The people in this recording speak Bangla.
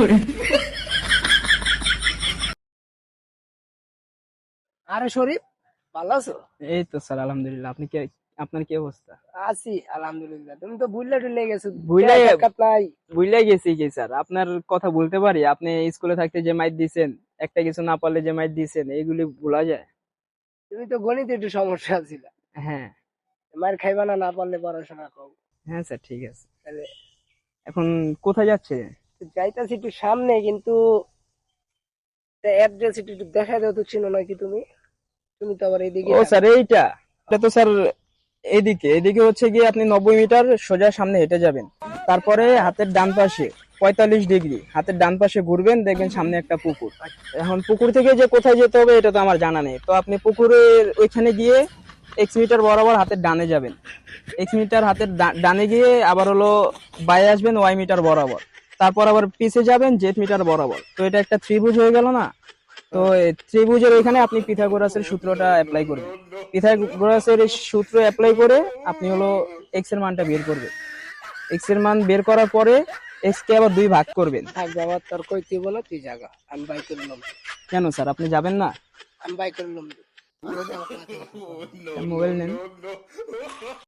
করে। আরে শরীফ ভালো আছো? এই তো স্যার আলহামদুলিল্লাহ। আপনি কে আপনার কি অবস্থা? আছি আলহামদুলিল্লাহ। তুমি তো ভুললে টুলে গেছো। ভুলে নাই। ভুলে গেছি কি স্যার? আপনার কথা বলতে পারি? আপনি স্কুলে থাকতে যে মাইট দিছেন একটা কিছু না পারলে যে মাইট দিছেন এইগুলি ভোলা যায়? তুমি তো গণিতে একটু সমস্যা ছিল। হ্যাঁ। মায়ের খাইবা না না পারলে পড়াশোনা করো। হ্যাঁ স্যার ঠিক আছে। তাহলে এখন কোথায় যাচ্ছে যাইতাছি একটু সামনে কিন্তু অ্যাড্রেস একটু দেখা দাও তো চিনো নাকি তুমি? তুমি তো আবার এইদিকে ও স্যার এইটা। এটা তো স্যার এইদিকে এদিকে হচ্ছে গিয়ে আপনি নব্বই মিটার সোজা সামনে হেঁটে যাবেন। তারপরে হাতের ডান পাশে পঁয়তাল্লিশ ডিগ্রি হাতের ডান পাশে ঘুরবেন দেখবেন সামনে একটা পুকুর। এখন পুকুর থেকে যে কোথায় যেতে হবে এটা তো আমার জানা নেই। তো আপনি পুকুরের ওইখানে গিয়ে এক্স মিটার বরাবর হাতের ডানে যাবেন। এক্স মিটার হাতের ডানে গিয়ে আবার হলো বাইরে আসবেন ওয়াই মিটার বরাবর। তারপর আবার পিছে যাবেন জেড মিটার বরাবর। তো এটা একটা ত্রিভুজ হয়ে গেল না? তো এই ত্রিভুজের ওইখানে আপনি পিথাগোরাসের সূত্রটা অ্যাপ্লাই করবেন। পিথাগোরাসের সূত্র অ্যাপ্লাই করে আপনি হলো এক্সের মানটা বের করবেন। এক্সের মান বের করার পরে এক্স কে আবার দুই ভাগ করবেন। থাক বাবা তোর কই তুই বলো? তুই জাগা আমি বাই করলাম কেন স্যার আপনি যাবেন না? আমি বাই করলাম মোবাইল নেন।